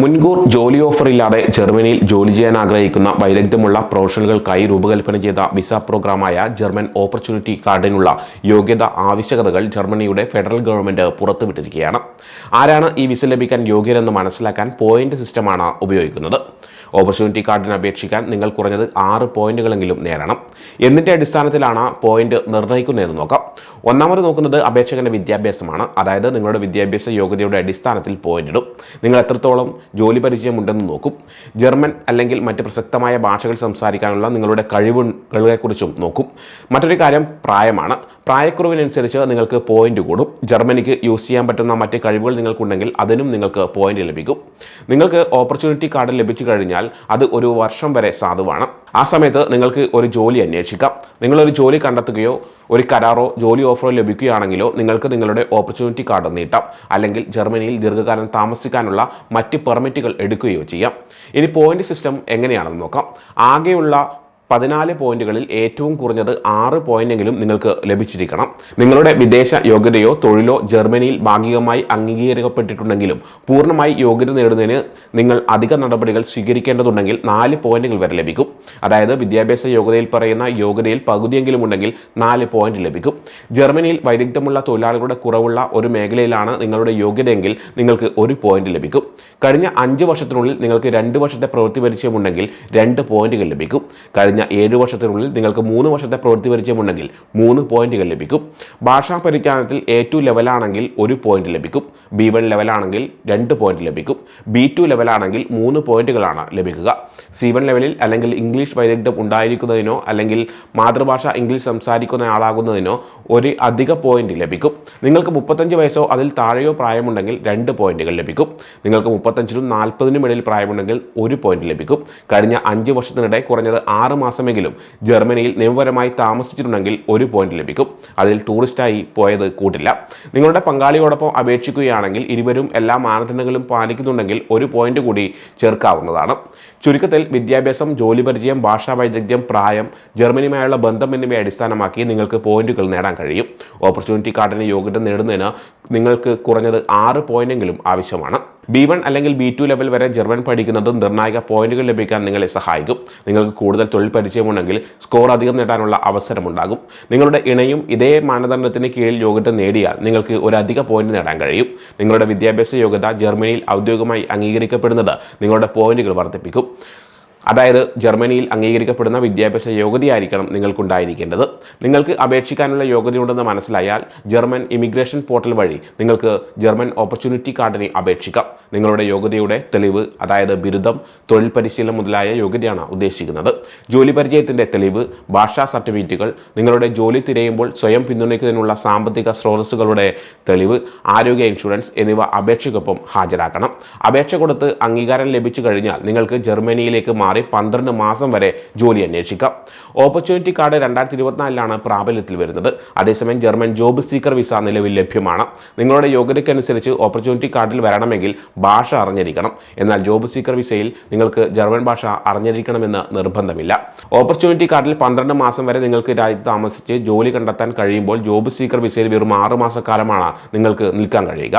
മുൻകൂർ ജോലി ഓഫർ ഇല്ലാതെ ജർമ്മനിയിൽ ജോലി ചെയ്യാൻ ആഗ്രഹിക്കുന്ന വൈദഗ്ധ്യമുള്ള പ്രൊഫഷണലുകൾക്കായി രൂപകൽപ്പന ചെയ്ത വിസ പ്രോഗ്രാമായ ജർമ്മൻ ഓപ്പർച്യൂണിറ്റി കാർഡിനുള്ള യോഗ്യത ആവശ്യകതകൾ ജർമ്മനിയുടെ ഫെഡറൽ ഗവൺമെന്റ് പുറത്തുവിട്ടിരിക്കുകയാണ്. ആരാണ് ഈ വിസ ലഭിക്കാൻ യോഗ്യരെന്ന് മനസ്സിലാക്കാൻ പോയിന്റ് സിസ്റ്റമാണ് ഉപയോഗിക്കുന്നത്. ഓപ്പർച്യൂണിറ്റി കാർഡിന് അപേക്ഷിക്കാൻ നിങ്ങൾ കുറഞ്ഞത് ആറ് പോയിന്റുകളെങ്കിലും നേടണം. എന്നിന്റെ അടിസ്ഥാനത്തിലാണ് പോയിന്റ് നിർണയിക്കുന്നതെന്ന് നോക്കാം. ഒന്നാമത് നോക്കുന്നത് അപേക്ഷകന്റെ വിദ്യാഭ്യാസമാണ്. അതായത് നിങ്ങളുടെ വിദ്യാഭ്യാസ യോഗ്യതയുടെ അടിസ്ഥാനത്തിൽ പോയിന്റ് ഇടും. നിങ്ങൾ എത്രത്തോളം ജോലി പരിചയമുണ്ടെന്ന് നോക്കും. ജർമ്മൻ അല്ലെങ്കിൽ മറ്റ് പ്രസക്തമായ ഭാഷകൾ സംസാരിക്കാനുള്ള നിങ്ങളുടെ കഴിവുകളെക്കുറിച്ചും നോക്കും. മറ്റൊരു കാര്യം പ്രായമാണ്. പ്രായക്കുറവിനനുസരിച്ച് നിങ്ങൾക്ക് പോയിന്റ് കൂടും. ജർമ്മനിക്ക് യൂസ് ചെയ്യാൻ പറ്റുന്ന മറ്റ് കഴിവുകൾ നിങ്ങൾക്കുണ്ടെങ്കിൽ അതിനും നിങ്ങൾക്ക് പോയിന്റ് ലഭിക്കും. നിങ്ങൾക്ക് ഓപ്പർച്യൂണിറ്റി കാർഡ് ലഭിച്ചു കഴിഞ്ഞാൽ അത് ഒരു വർഷം വരെ സാധുവാണ്. ആ സമയത്ത് നിങ്ങൾക്ക് ഒരു ജോലി അന്വേഷിക്കാം. നിങ്ങളൊരു ജോലി കണ്ടെത്തുകയോ ഒരു കരാറോ ജോലി ഓഫറോ ലഭിക്കുകയാണെങ്കിലോ നിങ്ങൾക്ക് നിങ്ങളുടെ ഓപ്പർച്യൂണിറ്റി കാർഡ് നീട്ടാം. അല്ലെങ്കിൽ ജർമ്മനിയിൽ ദീർഘകാലം താമസിക്കാനുള്ള മറ്റ് പെർമിറ്റുകൾ എടുക്കുകയോ ചെയ്യാം. ഇനി പോയിന്റ് സിസ്റ്റം എങ്ങനെയാണെന്ന് നോക്കാം. ആകെയുള്ള പതിനാല് പോയിന്റുകളിൽ ഏറ്റവും കുറഞ്ഞത് ആറ് പോയിന്റെങ്കിലും നിങ്ങൾക്ക് ലഭിച്ചിരിക്കണം. നിങ്ങളുടെ വിദേശ യോഗ്യതയോ തൊഴിലോ ജർമ്മനിയിൽ ഭാഗികമായി അംഗീകരിക്കപ്പെട്ടിട്ടുണ്ടെങ്കിലും പൂർണമായി യോഗ്യത നേടുന്നതിന് നിങ്ങൾ അധിക നടപടികൾ സ്വീകരിക്കേണ്ടതുണ്ടെങ്കിൽ നാല് പോയിന്റുകൾ വരെ ലഭിക്കും. അതായത് വിദ്യാഭ്യാസ യോഗ്യതയിൽ പറയുന്ന യോഗ്യതയിൽ പകുതിയെങ്കിലും ഉണ്ടെങ്കിൽ നാല് പോയിന്റ് ലഭിക്കും. ജർമ്മനിയിൽ വൈദഗ്ധ്യമുള്ള തൊഴിലാളികളുടെ കുറവുള്ള ഒരു മേഖലയിലാണ് നിങ്ങളുടെ യോഗ്യതയെങ്കിൽ നിങ്ങൾക്ക് ഒരു പോയിന്റ് ലഭിക്കും. കഴിഞ്ഞ അഞ്ച് വർഷത്തിനുള്ളിൽ നിങ്ങൾക്ക് രണ്ട് വർഷത്തെ പ്രവൃത്തി പരിചയമുണ്ടെങ്കിൽ രണ്ട് പോയിന്റുകൾ ലഭിക്കും. കഴിഞ്ഞ ഏഴ് വർഷത്തിനുള്ളിൽ നിങ്ങൾക്ക് മൂന്ന് വർഷത്തെ പ്രവൃത്തി പരിചയമുണ്ടെങ്കിൽ മൂന്ന് പോയിന്റുകൾ ലഭിക്കും. ഭാഷാ പരിജ്ഞാനത്തിൽ എ ടു ലെവലാണെങ്കിൽ ഒരു പോയിന്റ് ലഭിക്കും. ബി വൺ ലെവലാണെങ്കിൽ രണ്ട് പോയിന്റ് ലഭിക്കും. ബി ടു ലെവലാണെങ്കിൽ മൂന്ന് പോയിന്റുകളാണ് ലഭിക്കുക. സി വൺ ലെവലിൽ അല്ലെങ്കിൽ ഇംഗ്ലീഷ് വൈദഗ്ധ്യം ഉണ്ടായിരിക്കുന്നതിനോ അല്ലെങ്കിൽ മാതൃഭാഷ ഇംഗ്ലീഷ് സംസാരിക്കുന്ന ആളാകുന്നതിനോ ഒരു അധിക പോയിന്റ് ലഭിക്കും. നിങ്ങൾക്ക് മുപ്പത്തഞ്ച് വയസ്സോ അതിൽ താഴെയോ പ്രായമുണ്ടെങ്കിൽ രണ്ട് പോയിന്റുകൾ ലഭിക്കും. നിങ്ങൾക്ക് മുപ്പത്തഞ്ചിനും നാൽപ്പതിനും ഇടയിൽ പ്രായമുണ്ടെങ്കിൽ ഒരു പോയിന്റ് ലഭിക്കും. കഴിഞ്ഞ അഞ്ച് വർഷത്തിനിടെ കുറഞ്ഞത് ആറ് മാസമെങ്കിലും ജർമ്മനിയിൽ നിയമപരമായി താമസിച്ചിട്ടുണ്ടെങ്കിൽ ഒരു പോയിന്റ് ലഭിക്കും. അതിൽ ടൂറിസ്റ്റായി പോയത് കൂട്ടില്ല. നിങ്ങളുടെ പങ്കാളിയോടൊപ്പം അപേക്ഷിക്കുകയാണെങ്കിൽ ഇരുവരും എല്ലാ മാനദണ്ഡങ്ങളും പാലിക്കുന്നുണ്ടെങ്കിൽ ഒരു പോയിന്റ് കൂടി ചേർക്കാവുന്നതാണ്. ചുരുക്കത്തിൽ വിദ്യാഭ്യാസം ജോലി പരിചയം ഭാഷാ വൈദഗ്ധ്യം പ്രായം ജർമ്മനിയുമായുള്ള ബന്ധം എന്നിവയെ അടിസ്ഥാനമാക്കി നിങ്ങൾക്ക് പോയിന്റുകൾ നേടാൻ കഴിയും. ഓപ്പർച്യൂണിറ്റി കാർഡിന് യോഗ്യത നേടുന്നതിന് നിങ്ങൾക്ക് കുറഞ്ഞത് ആറ് പോയിന്റെങ്കിലും ആവശ്യമാണ്. ബി വൺ അല്ലെങ്കിൽ ബി ടു ലെവൽ വരെ ജർമ്മൻ പഠിക്കുന്നത് നിർണായക പോയിന്റുകൾ ലഭിക്കാൻ നിങ്ങളെ സഹായിക്കും. നിങ്ങൾക്ക് കൂടുതൽ തൊഴിൽ പരിചയമുണ്ടെങ്കിൽ സ്കോർ അധികം നേടാനുള്ള അവസരമുണ്ടാകും. നിങ്ങളുടെ ഇണയും ഇതേ മാനദണ്ഡത്തിന് കീഴിൽ യോഗ്യത നേടിയാൽ നിങ്ങൾക്ക് ഒരു അധിക പോയിന്റ് നേടാൻ കഴിയും. നിങ്ങളുടെ വിദ്യാഭ്യാസ യോഗ്യത ജർമ്മനിയിൽ ഔദ്യോഗികമായി അംഗീകരിക്കപ്പെടുന്നത് നിങ്ങളുടെ പോയിന്റുകൾ വർദ്ധിപ്പിക്കും. അതായത് ജർമ്മനിയിൽ അംഗീകരിക്കപ്പെടുന്ന വിദ്യാഭ്യാസ യോഗ്യതയായിരിക്കണം നിങ്ങൾക്കുണ്ടായിരിക്കേണ്ടത്. നിങ്ങൾക്ക് അപേക്ഷിക്കാനുള്ള യോഗ്യതയുണ്ടെന്ന് മനസ്സിലായാൽ ജർമ്മൻ ഇമിഗ്രേഷൻ പോർട്ടൽ വഴി നിങ്ങൾക്ക് ജർമ്മൻ ഓപ്പർച്യൂണിറ്റി കാർഡിന് അപേക്ഷിക്കാം. നിങ്ങളുടെ യോഗ്യതയുടെ തെളിവ് അതായത് ബിരുദം തൊഴിൽ പരിശീലനം മുതലായ യോഗ്യതയാണ് ഉദ്ദേശിക്കുന്നത്. ജോലി പരിചയത്തിന്റെ തെളിവ് ഭാഷാ സർട്ടിഫിക്കറ്റുകൾ നിങ്ങളുടെ ജോലി തിരയുമ്പോൾ സ്വയം പിന്തുണയ്ക്കുന്നതിനുള്ള സാമ്പത്തിക സ്രോതസ്സുകളുടെ തെളിവ് ആരോഗ്യ ഇൻഷുറൻസ് എന്നിവ അപേക്ഷയ്ക്കൊപ്പം ഹാജരാക്കണം. അപേക്ഷ കൊടുത്ത് അംഗീകാരം ലഭിച്ചു കഴിഞ്ഞാൽ നിങ്ങൾക്ക് ജർമ്മനിയിലേക്ക് മാറി പന്ത്രണ്ട് മാസം വരെ ജോലി അന്വേഷിക്കാം. ഓപ്പർച്യൂണിറ്റി കാർഡ് രണ്ടായിരത്തി ഇരുപത്തിനാലിലാണ് പ്രാബല്യത്തിൽ വരുന്നത്. അതേസമയം ജർമ്മൻ ജോബ് സീക്കർ വിസ നിലവിൽ ലഭ്യമാണ്. നിങ്ങളുടെ യോഗ്യതയ്ക്കനുസരിച്ച് ഓപ്പർച്യൂണിറ്റി കാർഡിൽ വരണമെങ്കിൽ ഭാഷ അറിഞ്ഞിരിക്കണം. എന്നാൽ ജോബ് സീക്കർ വിസയിൽ നിങ്ങൾക്ക് ജർമ്മൻ ഭാഷ അറിഞ്ഞിരിക്കണമെന്ന് നിർബന്ധമില്ല. ഓപ്പർച്യൂണിറ്റി കാർഡിൽ പന്ത്രണ്ട് മാസം വരെ നിങ്ങൾക്ക് രാജ്യത്ത് താമസിച്ച് ജോലി കണ്ടെത്താൻ കഴിയുമ്പോൾ ജോബ് സീക്കർ വിസയിൽ വെറും ആറ് മാസക്കാലമാണ് നിങ്ങൾക്ക് നിൽക്കാൻ കഴിയുക.